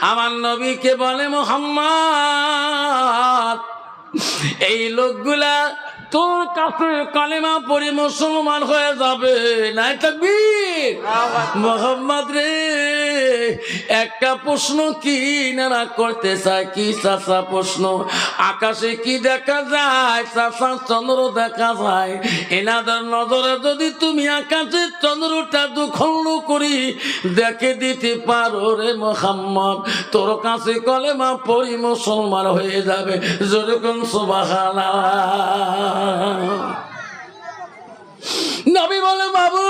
আমার নবীকে বলে মোহাম্মদ। এই লোকগুলা তোর কাছে কালেমা পড়ে মুসলমান হয়ে যাবে। নাই থাকবি মোহাম্মদ রে, একটা প্রশ্ন কি নারা করতে চায়? কি চাষা প্রশ্ন? আকাশে কি দেখা যায়? চাষা চন্দ্র দেখা যায়। এনাদের নজরে যদি তুমি আকাশে চন্দ্রটা দুখণ্ড করি, দেখে দিতে পারো রে মোহাম্মদ। তোর কাছে কলেমা পড়ি মুসলমান হয়ে যাবে। যেরকম সুবাহানা নবী বলে বাবু,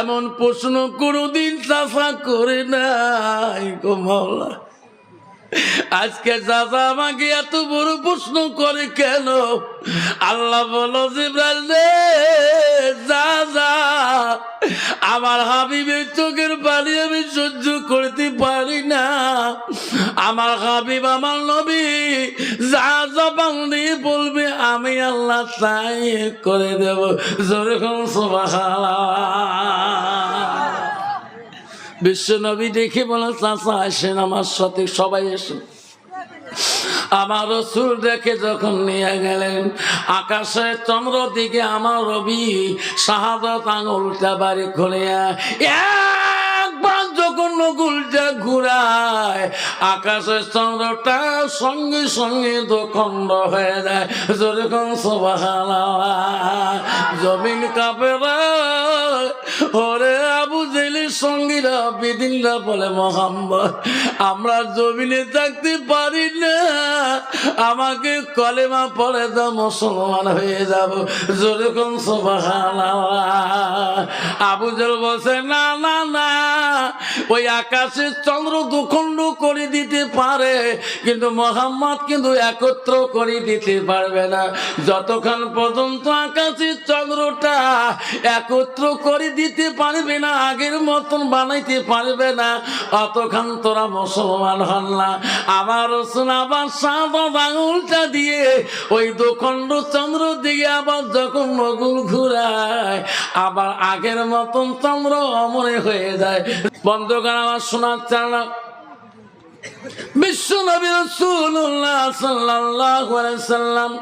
এমন প্রশ্ন কোনোদিন চাষা করে নাই গো আজকে চাষা আমাকে এত বড় প্রশ্ন করে কেন? আল্লাহ বলো জিব্রাইল যা। আমার হাবিবের চোখের পানি আমি সহ্য করতে পারি না। আমার হাবিব, আমার নবী, যা জবান দিয়ে বলবে, আমি আল্লাহ তাই করে দেব। যেরকম বিশ্ব নবী দেখে বলে, চাচা, আসেন আমার সাথে, সবাই এসেন আমার রসুল দেখে যখন নিয়ে গেলেন আকাশে চন্দ্র দিকে আমার রবি শাহাদত আঙুলটা বাড়ি খুলে একবার নকুলটা ঘুরায়, আকাশের চন্দ্রটা সঙ্গে সঙ্গে দোখণ্ড হয়ে যায়। যেরকম সবাহালা জমিন কাপেরা ওরে আবু সঙ্গীরা বিদিনরা বলে, মোহাম্মদ, আমরা জমিনে থাকতে পারি না। আমাকে কলেমা পড়ে দাও, মুসলমান হয়ে যাব। যেরকম সোবাহানা আবু জেল বলছে, না না না। ওই আকাশের চন্দ্র দুখণ্ড করে দিতে পারে, কিন্তু মোহাম্মদ কিন্তু একত্র করে দিতে পারবে না। যতক্ষণ পর্যন্ত আকাশের চন্দ্রটা একত্র করে দিতে পারবে না, আগের মতন বানাইতে পারবে না অতক্ষণ তোরা মুসলমান হন না। রসুন আবার সাদা আঙুলটা দিয়ে ওই দোখণ্ড চন্দ্র দিয়ে আবার যখন নগুল ঘুরায়, আবার আগের মতন চন্দ্র অমরে হয়ে যায়। বন্ধুগণ আমার শোনার চান বিশ্ব নবী রসুল্লাহ সাল্লাহ সাল্লাম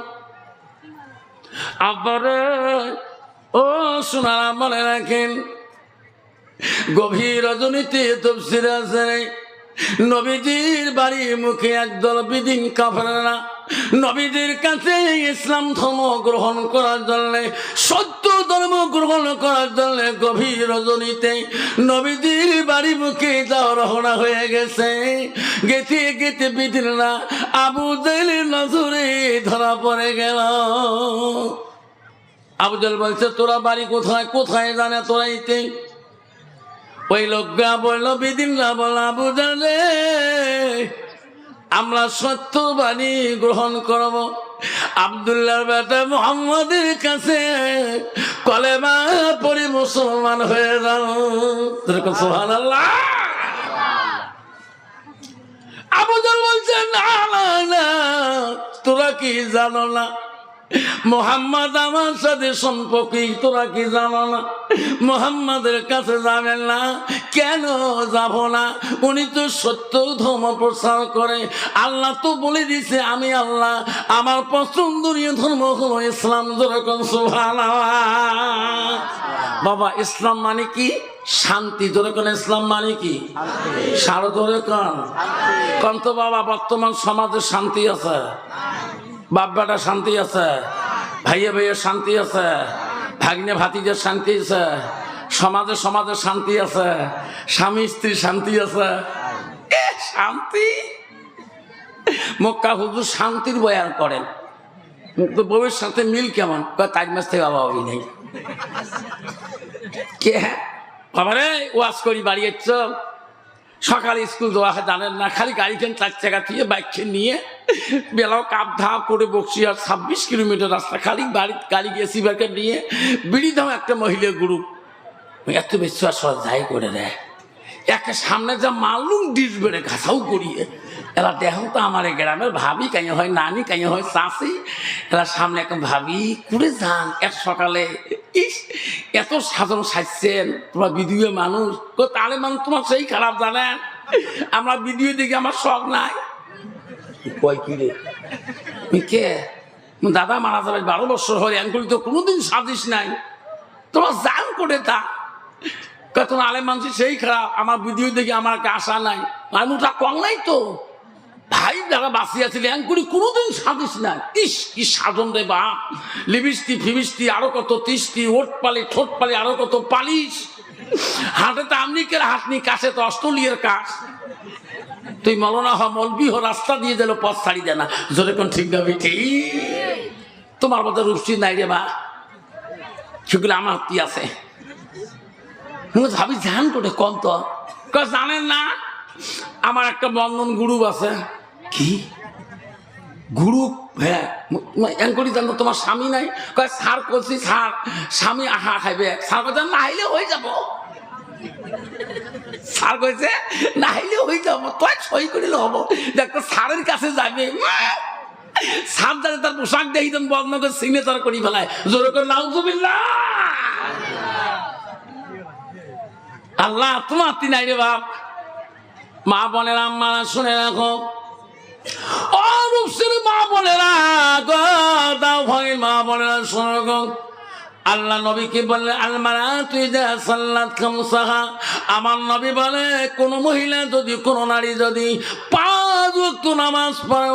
আবারে, ও শোনারা মনে রাখেন, গভীর রজনীতে তফসির আছে নবীজির বাড়ি মুখে একদল বিদিন কাফেরা নবীজির কাছে ইসলাম ধর্ম গ্রহণ করার জন্য, সত্য ধর্ম গ্রহণ করার জন্য গভীর রজনীতে নবীদের বাড়ি মুখে যাওয়া রহনা হয়ে গেছে। গেতে গেতে বিদিনরা আবু জেলের নজরে ধরা পড়ে গেল। আবুজল বলছে, তোরা বাড়ি কোথায়? কোথায় জানে তোরা ইতে ওই লোকরা বলল বিদিনরা বল আবুজল রে আমরা সত্য বাণী গ্রহণ করব। আবদুল্লাহর বেটা মোহাম্মদের কাছে কলেমা পড়ি মুসলমান হয়ে যাও। সোহান আল্লাহ আবুজল বলছে না না, তোরা কি জানো না? মোহাম্মদ আমার সাথে সম্পর্কে তোরা কি জানো না? মোহাম্মদের কাছে যাবেন না কেন যাব না? উনি তো সত্য ধর্ম প্রচার করে। আল্লাহ তো বলে দিছে আমি আল্লাহ আমার পছন্দনীয় ধর্ম হলো ইসলাম। যেরকম সুভান বাবা ইসলাম মানে কি? শান্তি। যেরকম ইসলাম মানে কি? সারো ধরে কন? কন তো বাবা বর্তমান সমাজে শান্তি আছে? বাপ বেটা শান্তি আছে ভাইয়ে ভাইয়ের শান্তি আছে, ভাগ্নে ভাতিজের শান্তি আছে, সমাজে সমাজে শান্তি আছে, স্বামী স্ত্রী শান্তি আছে। শান্তি? মক্কা হুজুর শান্তির বয়ান করেন। তো বউয়ের সাথে মিল কেমন? তাজ মাস থেকে বাবা হবি নেই। কে? বাবা রে, ওয়াজ করি, বাড়ি সকালে স্কুল হয়, জানেন না, খালি গাড়ি গাড়িখান চার চাকা থেকে বাইকখান নিয়ে বেলাও কাপ ধাপ করে বকছি আর ছাব্বিশ কিলোমিটার রাস্তা। খালি বাড়ি গাড়ি গেছি বাইকে নিয়ে বিড়ি দাও একটা মহিলা গ্রুপ এত বেশি বিশ্বাস যাই করে দেয় একটা সামনে যা মালুম ডিস বেড়ে ঘাসাও করিয়ে। এরা দেখুন তো আমার গ্রামের ভাবি কাই হয় নানি কাই হয় চাষি এরা সামনে এখন ভাবি, কুড়ে যান এক সকালে। ইস, এত সাধারণ সাজছেন, তোমার বিধুয়ে মানুষ। তাহলে মানুষ তোমার সেই খারাপ জানেন? আমরা ভিডিও দেখি আমার শখ নাই। কয়, কি রে? কে? দাদা মারা যাবে, বারো বছর হয়ে অ্যাঙ্কুলি তো কোনোদিন সাজিস নাই। তোমার জান করে তা? তোমার আলেম মানুষ সেই খারাপ, আমার ভিডিও দেখি আমার আশা নাই। আর মুটা কম নাই তো। ভাই যারা বাঁচিয়ে ছিল অ্যাঙ্কুরি কোনোদিন সাজিস না ইস, কি সাজন রে বাপ। লিবিস্তি ফিবিস্তি আরও কত তিস্তি ওট পালি, ঠোঁট পালি, আরও কত পালিশ। হাটে তো আমনিকের হাটনি, কাছে তো অস্ট্রেলিয়ার কাজ তুই মলনা হ মলবি হ, রাস্তা দিয়ে দিল পথ ছাড়ি দে না। জোরে কোন ঠিক না ঠিক? তোমার মতো রুচি নাই রে বা সেগুলো আমার কি আছে। ভাবি ধ্যান করে কম তো? জানেন না, আমার একটা বন্ধন গ্রুপ আছে। কি? গ্রুপ হ্যাঁ এনকরি জানো তোমার স্বামী নাই? কয় সার করছি সার স্বামী আহা, খাইবে। সার কথা না, আইলে হয়ে যাব। স্যার কইছে না হইলে হয়ে যাব তুই সই করিলে হব। দেখতো স্যারের কাছে যাবে স্যার জানে তার পোশাক দেখি তখন বন্ধ করে সিগনেচার করি ফেলায়। জোরে করে, নাউজুবিল্লাহ! আল্লাহ, তোমার তিন নাই রে বাপ। মা বোনেরা, আম্মারা, শুনে রাখো। রূপসের মা বোনেরা গো, দাও ভাঙের মা বোনেরা, শুনে রাখো। আল্লাহ নবীকে বললেন? আলমারা তুই যা সাল্লাত খামসাহা আমার নবী বলে, কোন মহিলা যদি, কোন নারী যদি পাঁচ ওয়াক্ত নামাজ পড়ে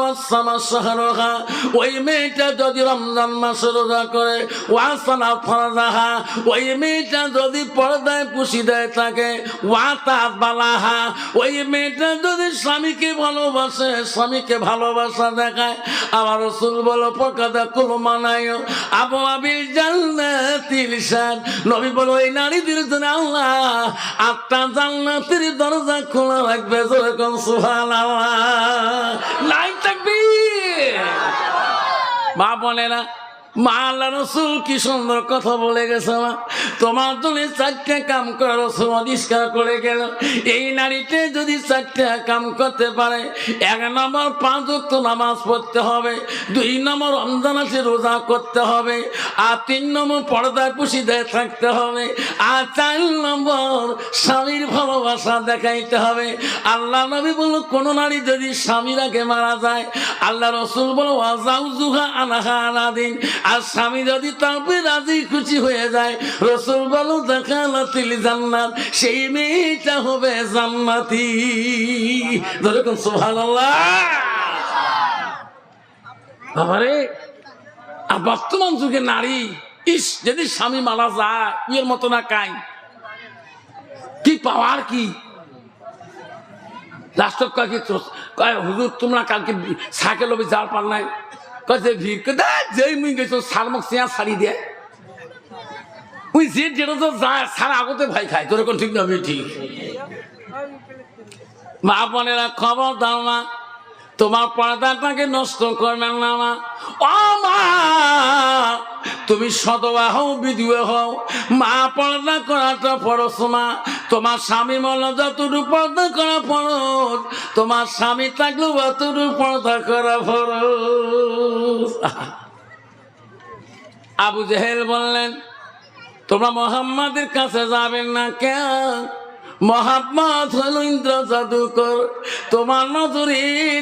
ওই মেয়েটা যদি রমজান মাসে রোজা করে ওয়াসানা ওই মেয়েটা যদি পর্দায় পুষি দেয় তাকে ওয়াতা বালাহা ওই মেয়েটা যদি স্বামীকে ভালোবাসে, স্বামীকে ভালোবাসা দেখায়, আমার রসুল বলো পকাদা কুল মানায় আবু আবিল জান্নাতিল শান। নবী বলো এই নারীদের জন্য আল্লাহ, আটটা জান্নাতের দরজা খোলা রাখবে যেরকম, সুবহানাল্লাহ। নাই থাকবি। মা বোনেরা বলে এক নম্বর পাঁচ নামাজ পড়তে হবে, দুই নম্বর রোজা করতে হবে, আর তিন নম্বর পর্দায় পুষিদায় থাকতে হবে, আর চার নম্বর স্বামীর ভালোবাসা দেখাইতে হবে। আল্লাহ নবী বলল, কোন নারী যদি স্বামীর আগে মারা যায়, আল্লাহ রসুল বলো আর স্বামী যদি তারপরে রাজি, খুশি হয়ে যায়, রসুল বলো দেখালাতিল জান্নাত, সেই মেয়েটা হবে জান্নাতি। ধরে কোন সুবহানাল্লাহ। বাবারে, আর বর্তমান যুগে নারী, ইস, যদি স্বামী মারা যায় ইয়ের মতো না কাই। কি পাওয়ার কি? কাকে কয় হুজুর, তোমরা কালকে সাইকেল যাওয়ার পার নাই? যে ভিড় দা যেই মুই গেছো সার মুখ সিয়া সারি দে উই যে যেটা তো যায় সার আগতে ভাই খায় তোর কোন ঠিক না আমি ঠিক মা বোনেরা খবর দাও না তোমার পর্দাটাকে নষ্ট করবেন না মা। ও মা, তুমি সদবা হও বিধুয়ে হও। মা, পর্দা করাটা পরশ মা। তোমার স্বামী মল যতটুকু পর্দা করা ফরজ, তোমার স্বামী থাকলেও অতটুকু পর্দা করা ফরজ। আবু জেহেল বললেন, তোমরা মোহাম্মদের কাছে যাবেন না কেন? মোহাম্মদ হল ইন্দ্র জাদুকর, তোমার নজরে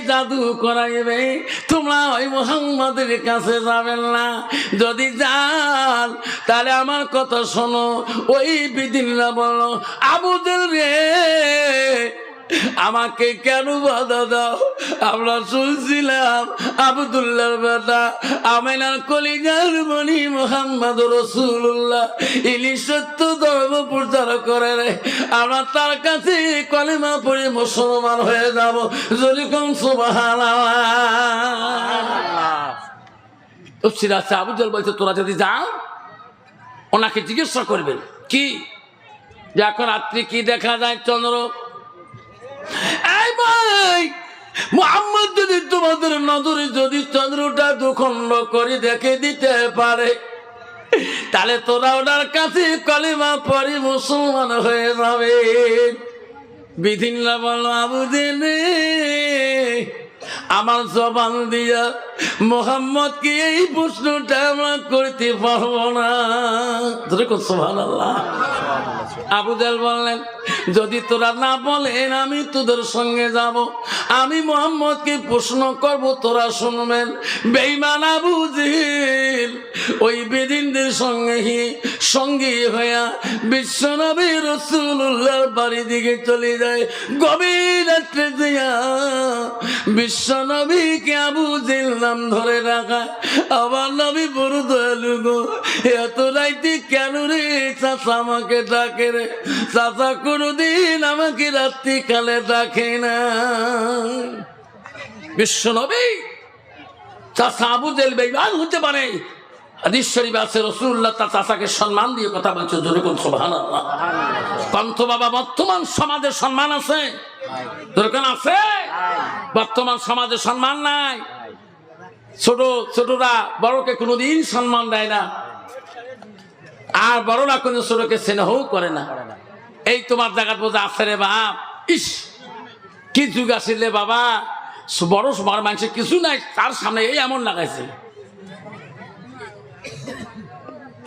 জাদু করাইবে, তোমরা ওই মোহাম্মদের কাছে যাবেন না। যদি যান, তাহলে আমার কথা শোনো, ওই বিদিনরা বলো, আবুদের রে, আমাকে কেন বাধা দাও? আমরা শুনছিলাম আবদুল্লাহর বেটা আমেনার কলিজার মনি মোহাম্মদ রসুল্লাহ ইনি সত্য ধর্ম প্রচার করে রে। আমরা তার কাছে কলেমা পড়ে মুসলমান হয়ে যাব। যদি কম তো সিরাজ আবুদুল বলছে, তোরা যদি যাও, ওনাকে জিজ্ঞাসা করবেন কি? যে এখন রাত্রি কি দেখা যায়, চন্দ্র? এই ভাই! মোহাম্মদ যদি তোমাদের নজরে যদি চন্দ্রটা দুখণ্ড করে দেখে দিতে পারে, তাহলে তোরা ওনার কাছে কলিমা পরে মুসলমান হয়ে যাবে। আমার জবান দিয়া মোহাম্মদকে এই প্রশ্নটা আমরা করতে পারব না। ধরে ভালো আবু জাল বললেন, যদি তোরা না বলেন, আমি তোদের সঙ্গে যাব। আমি মোহাম্মদকে প্রশ্ন করব, তোরা শুনবেন। বেইমান আবু জেহেল ওই বেদিনদের সঙ্গে সঙ্গী হইয়া বিশ্বনবী রসুল্লাহর বাড়ি দিকে চলে যায়। গভীর রাত্রে দিয়া বিশ্বনবীকে আবু জেল নাম ধরে রাখা আমার নবী বড় দয়ালু গো, এত রাইতে কেন রে চাচা আমাকে ডাকে? রে। চাচা কোনোদিন আমাকে রাত্রি কালে ডাকে না বিশ্বনবী, চাচা আবু জেল বেইমান হতে পারে। বাবা বর্তমান দরকার আছে? বর্তমান সমাজে সম্মান নাই। ছোট, ছোটরা বড়কে কোনোদিন সম্মান দেয় না। আর বড়রা কোনো ছোটকে স্নেহও করে না। এই তোমার জায়গার বোঝা আছে রে বাপ। ইস, কি যুগ আসিলে বাবা। বড় সবার মানুষের কিছু নাই, তার সামনে এই এমন লাগাইছে।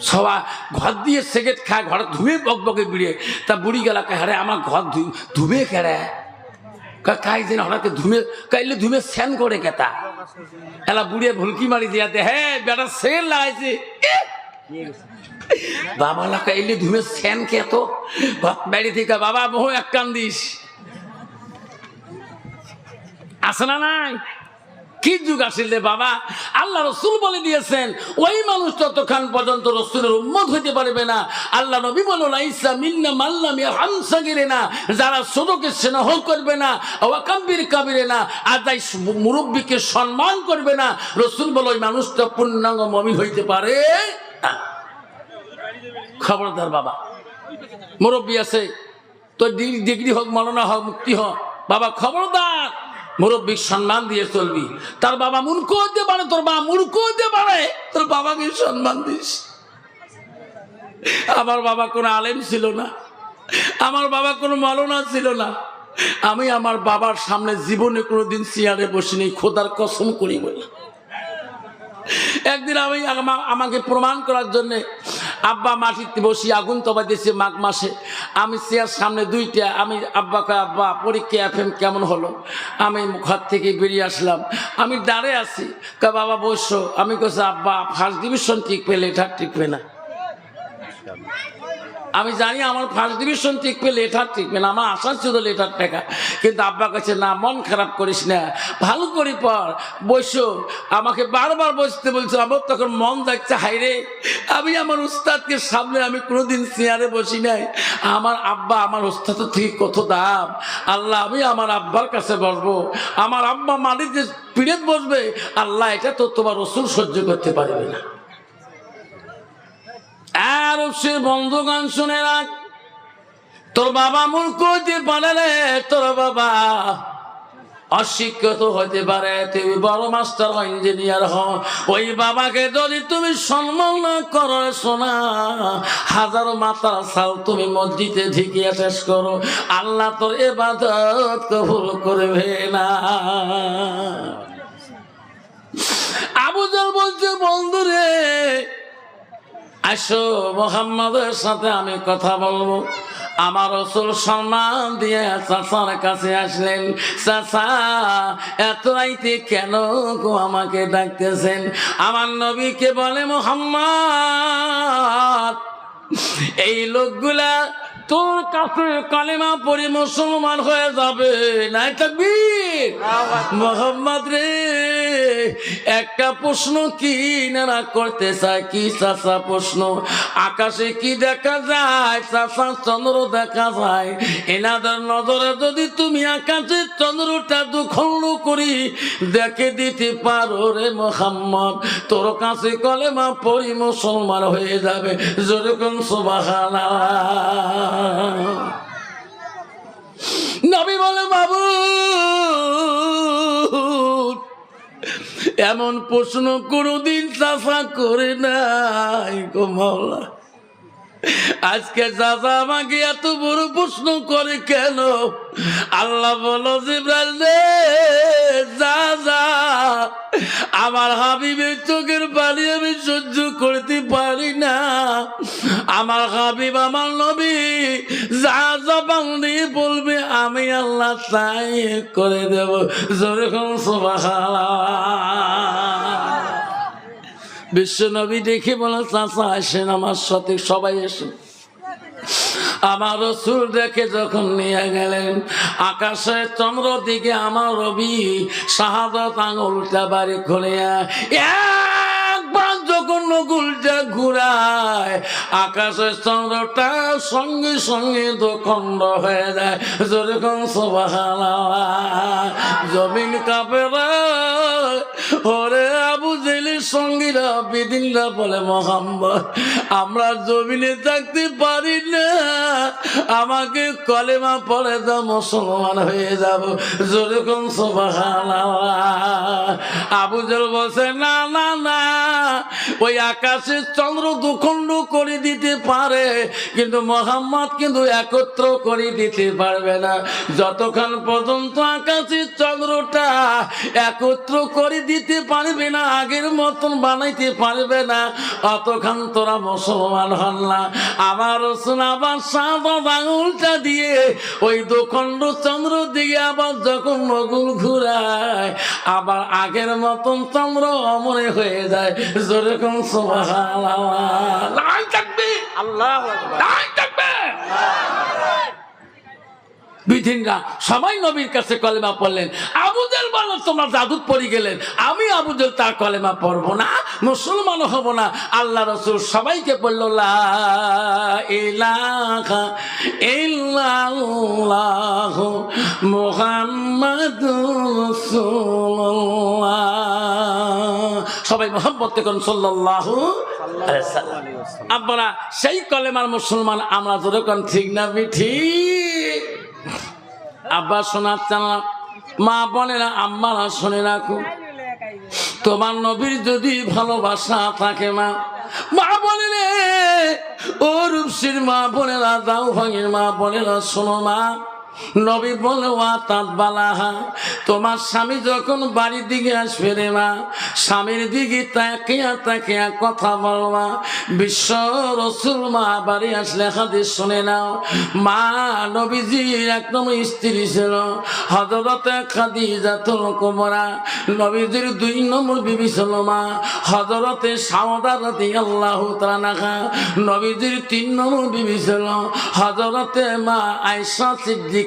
সবা ঘর দিয়ে সিগারেট খায়, ঘরে ধুমে বক বকে বিড়িয়ে। তা বুড়ি গেলা হারে আমার ঘর ধুবে কেড়ে? কাই দিন হঠাৎ ধুমে কাইলে ধুমে স্যান করে কেতা। এলা বুড়িয়ে ভুলকি মারি দিয়াতে হ্যাঁ বেটা, সেল লাগাইছে! বাবা লাকা এলে ধুমে স্যান কে তো। বাড়ি থেকে, বাবা বহু এক কান দিস। আছে না নাই? কি যুগ আসিল বাবা? আল্লাহ রসুল বলে দিয়েছেন, ওই মানুষ ততক্ষণ পর্যন্ত রসুলের উম্মত হইতে পারবে না। আল্লাহ নবী বলো লাইসা মিন্না মাল্লাম হামসাগিরে না যারা ছোটকে স্নেহ করবে না, ওয়াকাব্বির কাবিরে না, আর তাই মুরব্বীকে সম্মান করবে না, রসুল বলো, ওই মানুষটা পূর্ণাঙ্গ মমিন হইতে পারে। খবরদার বাবা। মুরব্বী আছে, তোর ডিগ্রি হোক মরনা হোক, মুক্তি হোক। বাবা, খবরদার। মুরব্বী সম্মান দিয়ে চলবি। তার বাবা মূর্খ হতে পারে, তোর বাবা মূর্খ হতে পারে। তোর বাবাকে সম্মান দিস। আমার বাবা কোনো আলেম ছিল না। আমার বাবা কোনো মলনা ছিল না। আমি আমার বাবার সামনে জীবনে কোনোদিন চেয়ারে বসিনি, খোদার কসম করি বলি একদিন আমি আমা- আমাকে প্রমাণ করার জন্য আব্বা মাটিতে বসি আগুন তবা দিয়েছি মাঘ মাসে। আমি চেয়ার সামনে দুইটা, আমি আব্বাকে আব্বা, পরীক্ষা এফ এম কেমন হলো? আমি ঘর থেকে বেরিয়ে আসলাম। আমি দাঁড়িয়ে আছি। কা বাবা, বসো। আমি কেছি আব্বা ফার্স্ট ডিভিশন ঠিক পেলে, এটা ঠিক পেলে না। আমি জানি আমার ফার্স্ট ডিভিশন টিকবে লেটার টিকবে না, আমার আশা ছিল লেটার টেকা। কিন্তু আব্বা কাছে না, মন খারাপ করিস না, ভালো করি পর বসো। আমাকে বারবার বসতে বলছে আমার তখন মন যাচ্ছে হাইরে আমি আমার উস্তাদকে সামনে আমি কোনোদিন চেয়ারে বসি নাই। আমার আব্বা, আমার উস্তাদের থেকে কত দাম? আল্লাহ, আমি আমার আব্বার কাছে বসবো। আমার আব্বা মালিক যে পিড়ে বসবে। আল্লাহ, এটা তো তোমার রসুল সহ্য করতে পারবে না। আর সে বন্ধুগান শুনে রাখ। তোর বাবা মূর্খ হতে পারে তোর বাবা অশিক্ষিত হতে পারে। তুমি বড় মাস্টার ইঞ্জিনিয়ার হ। ওই বাবাকে যদি তুমি সম্মান না করো শোনা হাজারো মাতার সাল তুমি মসজিদে ঢিকিয়া শেষ করো। আল্লাহ তোর এবাদত কবুল করবে না। আবুজাল বলছে, বন্ধু রে আসো মোহাম্মদের সাথে আমি কথা বলব। আমার রসুল সম্মান দিয়ে চাষার কাছে আসলেন। চাষা এত আইতে কেন গো আমাকে ডাকতেছেন? আমার নবীকে বলে, মোহাম্মদ, এই লোকগুলা তোর কাছে কালেমা পড়ে মুসলমান হয়ে যাবে। নাই থাকবি মোহাম্মদ রে, একটা প্রশ্ন কি নারা করতে চায়? কি চাষা প্রশ্ন? আকাশে কি দেখা যায়? চাষা চন্দ্র দেখা যায়। এনাদের নজরে যদি তুমি আকাশের চন্দ্রটা দুখণ্ড করি, দেখে দিতে পারো রে মোহাম্মদ। তোর কাছে কলেমা পড়ি মুসলমান হয়ে যাবে। যেরকম সুবাহানা নবী বলে বাবু এমন প্রশ্ন কোনোদিন চাফা করে নাই গো মাওলা আজকে চাচা আমাকে এত বড় প্রশ্ন করে কেন? আল্লাহ বলো যা যা আমার হাবিবের চোখের পানি আমি সহ্য করতে পারি না। আমার হাবিব, আমার নবী যা যা দিয়ে বলবে, আমি আল্লাহ তাই করে দেব। যেরকম সবাই বিশ্ব নবী দেখে বলে, চাচা, আসেন আমার সাথে, সবাই এসেন আমার রসুল দেখে যখন নিয়ে গেলেন আকাশের চন্দ্র দিকে আমার রবি শাহাদত আঙুলটা বাড়ি খুলে একবার যখন নকুলটা ঘুরায়, আকাশের চন্দ্রটা সঙ্গে সঙ্গে হয়ে যায়। জমিন কাপেরা সঙ্গীরা বলে আমরা জমিনে থাকতে পারি না। আমাকে কলেমা পড়ে মুসলমান হয়ে যাব। যেরকম আবু জেল না না না। ওই আকাশের চন্দ্র দুখণ্ড করে দিতে পারে, কিন্তু মোহাম্মদ কিন্তু একত্র করে দিতে পারবে না। যতক্ষণ পর্যন্ত আকাশের চন্দ্রটা একত্র করে দিতে পারবে না আগের মতন বানাইতে পারবে না। অতক্ষণ তোরা মুসলমান হন না। আমার রসুন আবার সাদা আঙুলটা দিয়ে ওই দোখণ্ড চন্দ্র দিকে আবার যখন নগুল ঘুরায় আবার আগের মতন চন্দ্র অমরে হয়ে যায়। যেরকম থাকবে। আল্লাহ বিধিনরা, সবাই নবীর কাছে কলেমা পড়লেন। আবুদের বলো, তোমরা জাদুত পড়ি গেলেন। আমি আবুদের তার কলেমা পড়ব না, মুসলমানও হব না। আল্লাহ রসুল সবাইকে বলল মুহাম্মাদুর রাসূলুল্লাহ। সবাই মোহাম্মত করুন সাল্লাম। আপনারা সেই কলেমার মুসলমান আমরা যেরকম, ঠিক না ঠিক আব্বা শোনাচ্ছেন না মা বলে না আম্মারা শুনে রাখো। তোমার নবীর যদি ভালোবাসা থাকে, মা মা বলে ও রূপসীর মা বলে না দাও ভাঙির মা বলে না শোনো মা। নবী বলে, ওয়া তাঁত বালাহা তোমার স্বামী যখন বাড়ির দিকে আসবে রে মা, স্বামীর দিকে তাকিয়া তাকিয়া কথা বলবা বিশ্ব রসুল মা বাড়ি আসলে হাদিস শুনে নাও। মা নবীজির একদম স্ত্রী ছিল হজরতে খাদিজাতুল কুবরা নবীজির দুই নম্বর বিবি ছিল মা হজরতে সাওদা রাদিয়াল্লাহু তাআলা নবীজির তিন নম্বর বিবি ছিল হজরতে মা আয়েশা সিদ্দিকা।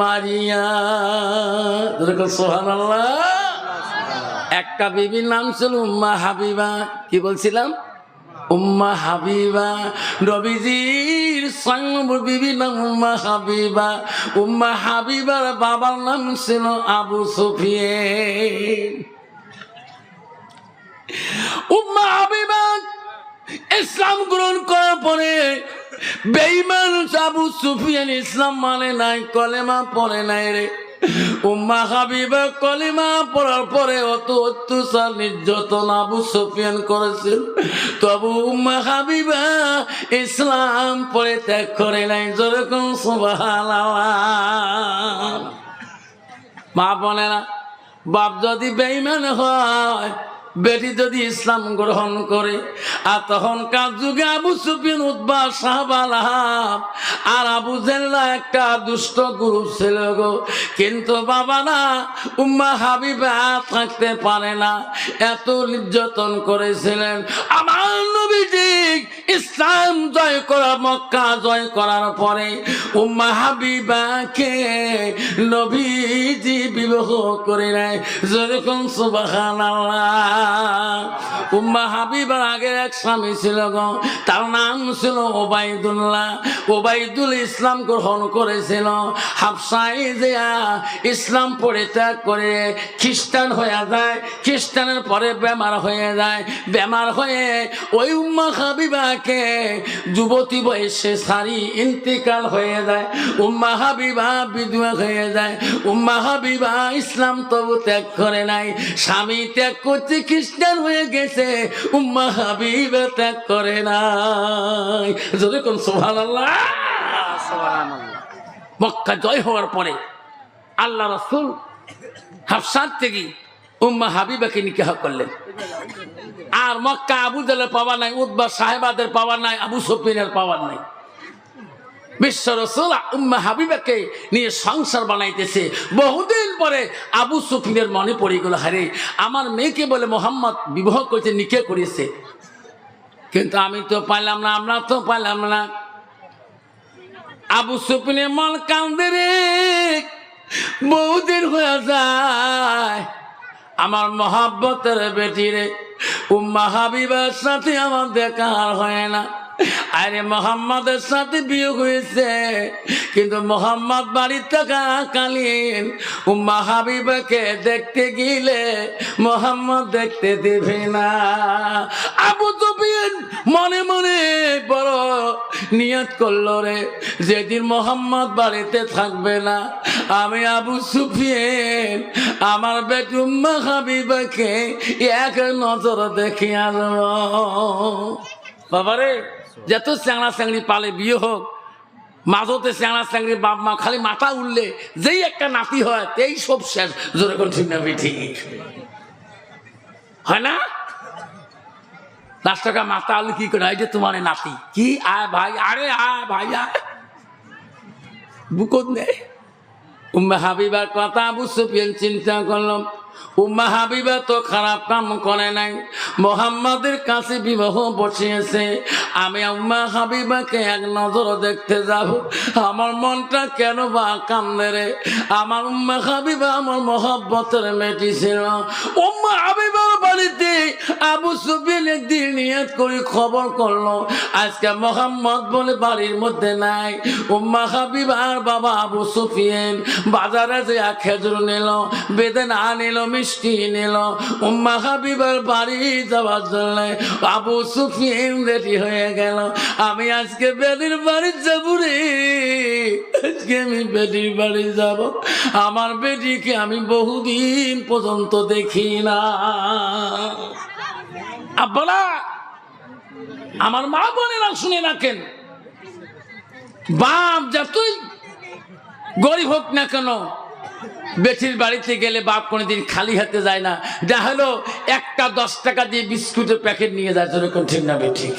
মারিয়া। সোহান একটা বিবির নাম ছিল উম্মা হাবিবা। কি বলছিলাম? উম্মা হাবিবা। নবীজির সঙ্গ বিবি নাম উম্মা হাবিবা। উম্মা হাবিবার বাবার নাম ছিল আবু সুফিয়ে উম্মা হাবিবা ইসলাম গ্রহণ করার পরে বেইমান আবু সুফিয়ান ইসলাম মানে নাই, কলেমা পড়ে নাই রে। উম্মা কলিমা পড়ার পরে অত নির্যাতন আবু করেছিল। তবু উম্মা হাবিবা ইসলাম পরে ত্যাগ করে নাই যেরকম মা বোনেরা বাপ যদি বেইমান হয় বেটি যদি ইসলাম গ্রহণ করে, আর তখনকার যুগে আবু সুফিন উদ্বা সাহাবাল আর আবু জেল্লা একটা দুষ্ট গ্রুপ ছিল গো। কিন্তু বাবা না উম্মা হাবিবা থাকতে পারে না, এত নির্যাতন করেছিলেন। আমার নবীজি ইসলাম জয় করা, মক্কা জয় করার পরে উম্মা হাবিবাকে নবীজি বিবাহ করে নেয়। যেরকম সুবাহান হাবিবার আগে এক স্বামী ছিল তার নাম ছিল ইসলাম গ্রহণ করেছিল। হাফসাই জিয়া ইসলাম পরিত্যাগ করে খ্রিস্টান হয়ে যায়। খ্রিস্টানের পরে বেমার হয়ে যায়। বেমার হয়ে ওই উম্মা হাবিবাকে যুবতী বয়সে সারি ইন্তিকাল হয়ে যায়। উম্মা হাবিবা বিধবা হয়ে যায়। উম্মা হাবিবা ইসলাম তবু ত্যাগ করে নাই। স্বামী ত্যাগ করতে খ্রিস্টান হয়ে গেছে উম্মা হাবিবা ত্যাগ করে নাই। যদি কোন সোহান আল্লাহ মক্কা জয় হওয়ার পরে আল্লাহ রসুল হাফসাদ থেকে উম্মা হাবিবাকে নিকাহ করলেন। আর মক্কা আবু জালের পাওয়া নাই উদ্বা সাহেবাদের পাওয়া নাই আবু সফিনের পাওয়ার নাই। বিশ্ব রসুল উম্মা হাবিবাকে নিয়ে সংসার বানাইতেছে। বহুদিন পরে আবু সুফিনের মনে পড়ে গেল, হারে, আমার মেয়েকে বলে মোহাম্মদ বিবাহ করতে নিকে করেছে। কিন্তু আমি তো পাইলাম না, আমরা তো পাইলাম না। আবু সুফিনের মন কান্দে রে, বহুদিন হয়ে যায়। আমার মহাব্বতের বেটি রে উম্মা হাবিবার সাথে আমার দেখা হয় না। আরে মোহাম্মদের সাথে বিয়ে হয়েছে, কিন্তু মোহাম্মদ বাড়ির থাকা কালীন হাবিবাকে দেখতে গেলে মোহাম্মদ দেখতে দেবে না। আবু সুফিয়ান মনে মনে বড় নিয়ত করল রে, যেদিন মোহাম্মদ বাড়িতে থাকবে না, আমি আবু সুফিয়ান, আমার বেটি উম্মা এক নজর দেখে আসব। বাবারে যত চ্যাংড়া চ্যাংড়ি পালে বিয়ে হোক, মাঝতে চ্যাংড়া চ্যাংড়ি বাপ মা খালি মাথা উঠলে যেই একটা নাতি হয়, তেই সব শেষ। জোরে ঠিক না ঠিক হয় না? দশ টাকা মাথা উঠলে কি করে? যে তোমার নাতি। কি? আয় ভাই, আরে আয় ভাই, আয়। বুকত উম্মা হাবিবার কথা সুফিয়ান চিন্তা করলাম। উম্মা হাবিবা তো খারাপ কাম করে নাই। মোহাম্মদের কাছে বিবাহ বসিয়েছে। আমি উম্মা হাবিবাকে এক নজর দেখতে যাব। আমার মনটা কেন বা কান্দে রে? আমার উম্মা হাবিবা আমার মহব্বতের মেটি ছিল। উম্মা হাবিবার বাড়িতে আবু সুফিয়ান একদিন নিয়ত করে খবর করল, আজকে মোহাম্মদ বলে বাড়ির মধ্যে নাই। উম্মা হাবিবার বাবা আবু সুফিয়ান বাজারে যে খেজুর নিল, বেদনা নিল, মিষ্টি নিল। উম্মা হাবিবার বাড়ি যাওয়ার জন্য আবু সুফিয়ান রেডি হয়ে গেল। আমি আজকে বেদির বাড়ি যাব রে। আজকে আমি বেদির বাড়ি যাব। আমার বেটিকে আমি বহুদিন পর্যন্ত দেখি না। আব্বালা আমার মা বোনেরা শুনে রাখেন। বাপ যতই গরিব হোক না কেন, বেটির বাড়িতে গেলে বাপ কোনোদিন খালি হাতে যায় না। যা হলো, একটা দশ টাকা দিয়ে বিস্কুটের প্যাকেট নিয়ে যায় যেরকম ঠিক না বেঠিক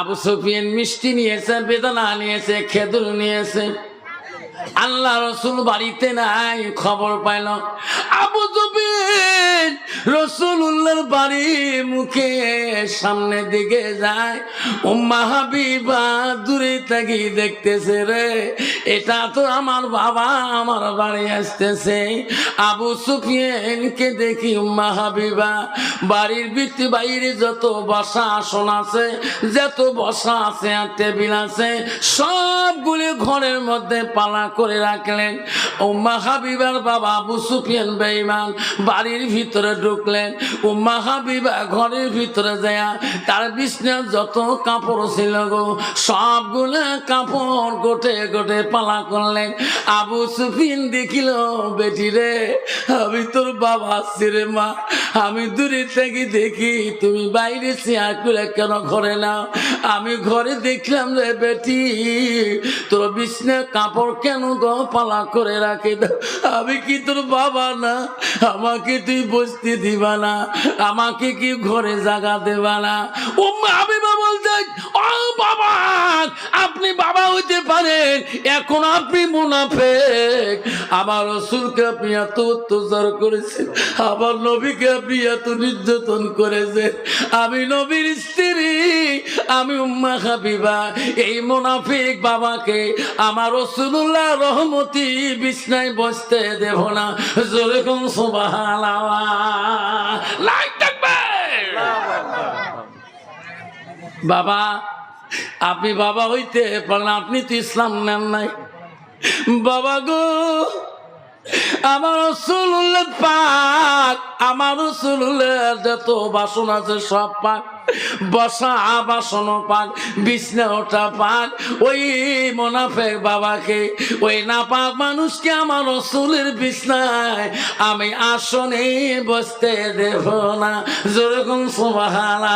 আবু সফিয়ান মিষ্টি নিয়েছে, বেদনা নিয়েছে খেদুর নিয়েছে আল্লাহ রসুল বাড়িতে নাই, খবর পাইল। আবু জবিন উল্লার বাড়ি মুখে সামনে দিকে যায়। উম্মা হাবিবা দূরে থাকি দেখতেছে রে, এটা তো আমার বাবা, আমার বাড়ি আসতেছে। আবু সুফিয়ানকে দেখি মাহাবিবা বাড়ির ভিত্তি বাইরে যত বসা আসন আছে, যত বসা আছে আর টেবিল আছে, সবগুলি ঘরের মধ্যে পালা করে রাখলেন। উম্মা হাবিবার বাবা আবু সুফিয়ান বেঈমান বাড়ির ভিতরে ঢুকলেন। উম্মা হাবিবা ঘরের ভিতরে যায় তার বিছনার যত কাপড় ছিল গো, সবগুলো কাপড় গোটে গোটে পালা করলেন। আবু সুফিন দেখিল, বেটি রে, আমি তোর বাবা আসছি মা। আমি দূরে থেকে দেখি, তুমি বাইরে চেয়ার করে কেন ঘরে নাও? আমি ঘরে দেখলাম রে বেটি, তোর বিছনার কাপড় কেন গো পালা করে রাখে? আমি কি তোর বাবা না? আমাকে তুই বসতে দিবা না। আমাকে কি ঘরে জাগা দেবা না? ও আমি বলতে, ও বাবা, আপনি বাবা হইতে পারেন, এখন আপনি মুনাফেক। আমার রসুলকে আপনি এত অত্যাচার করেছেন, আমার নবীকে আপনি এত নির্যাতন করেছেন। আমি নবীর স্ত্রী আমি উম্মা হাবিবা। এই মোনাফিক বাবাকে আমার রসুল্লাহ রহমতি বিছনায় বসতে দেব না। লাইট থাকবে। বাবা, আপনি বাবা হইতে পারেন আপনি তো ইসলাম নেন নাই। বাবা গো আমার রসুল্লাহ পাক, আমার রসুল্লাহ যত বাসন আছে সব পাক, বসা বাসন পাক, বিছনা পাক, ওই মোনাফেক বাবাকে, ওই না পাক মানুষকে আমার রসুলের বিছনায় আমি আসনে বসতে দেব না। যেরকম সুবাহানা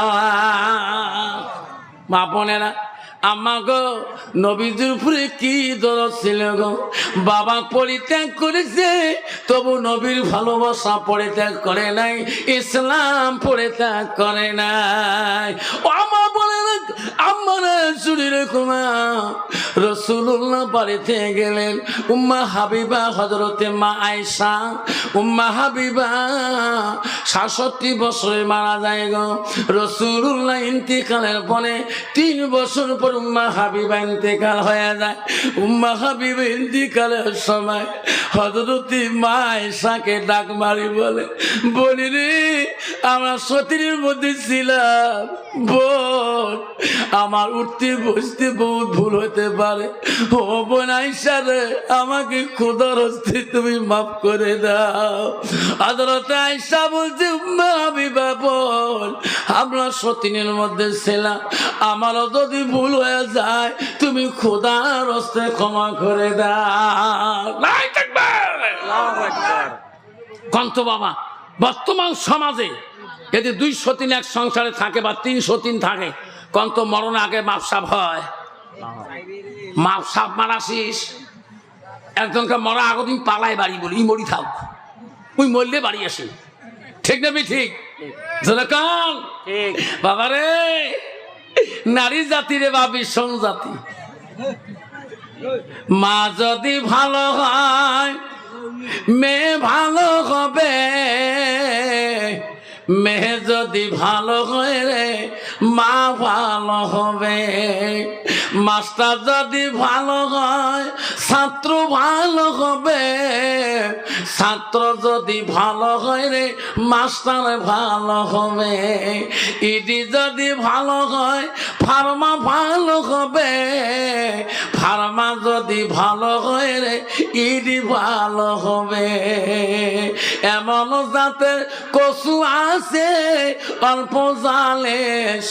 মা বোনেরা আমা গো, নবীজির উপরে কি দরদ ছিল গো? বাবা পরিত্যাগ করেছে, তবু নবীর ভালোবাসা পরিত্যাগ করে নাই, ইসলাম পরিত্যাগ করে নাই। ও আমা বলে উম্মা হাবিবা মা হাবিবা মারা যায় গো। ইন্তিকালের পরে তিন বছর পর উম্মা হাবিবা ইন্তেকাল হয়ে যায়। উম্মা হাবিবা ইন্তিকালের সময় হজরতি মা আয়সাকে ডাক মারি বলে বলি রে, আমরা সতীরের মধ্যে ছিলাম। আমার উঠতে বসতে বহুত ভুল হতে পারে। ও বোন আইসা রে আমাকে খুদার হস্তে তুমি মাফ করে দাও। আদালত আইসা বলছে আমি হাবিবা বোন আমরা সতীনের মধ্যে ছিলাম। আমারও যদি ভুল হয়ে যায় তুমি খোদার হস্তে ক্ষমা করে দাও। কন্ত বাবা বর্তমান সমাজে যদি দুই সতীন এক সংসারে থাকে বা তিন সতীন থাকে কন্ত মরণ আগে মাপসাপ হয়। মাপসাপ মারাসিস একজনকে মরা আগদিন পালায় বাড়ি বলি ই মরি থাক। ওই মরলে বাড়ি আসে ঠিক না ঠিক? যেরকম ঠিক। বাবারে নারী জাতি রে বা ভীষণ জাতি। মা যদি ভালো হয় মেয়ে ভালো হবে। মেয়ে যদি ভালো হয় রে, মা ভালো হবে। মাস্টার যদি ভালো হয়, ছাত্র ভালো হবে। ছাত্র যদি ভালো হয় রে, মাস্টার ভালো হবে। ইডি যদি ভালো হয়, ফার্মা ভালো হবে। যদি ভালো হয় রে ইডি ভালো হবে। এমন জাতের কচু আছে, অল্প জালে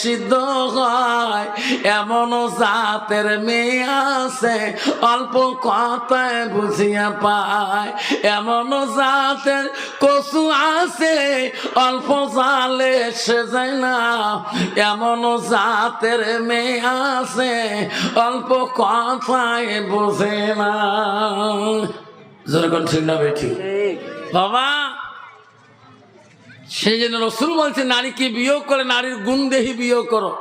সিদ্ধ হয়। এমন জাতের মেয়ে আছে, অল্প কথায় বুঝিয়া পায়। এমন জাতের কচু আছে, অল্প জালে সে যায় না। এমন জাতের মেয়ে আছে, অল্প কথায় বোঝে না। যেরকম ঠিক না বেঠি বাবা সেই জন্য রসুল বলছে নারীকে বিয়োগ করে নারীর গুণ দেহি বিয়োগ করো।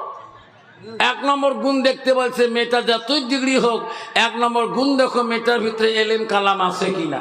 এক নম্বর গুণ দেখতে বলছে মেয়েটা যতই ডিগ্রি হোক এক নম্বর গুণ দেখো মেয়েটার ভিতরে এলেন কালাম আছে কিনা।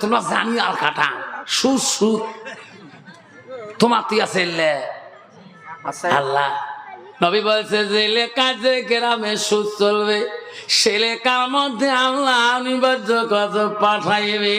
তোমরা জানি আর কাটা। সুদ সুদ তোমার তুই আছে লে আছে আল্লাহ। নবী বলছে যে লেখা যে গ্রামে সুদ চলবে সে লেখার মধ্যে আল্লাহ অনিবার্য কত পাঠাইবে।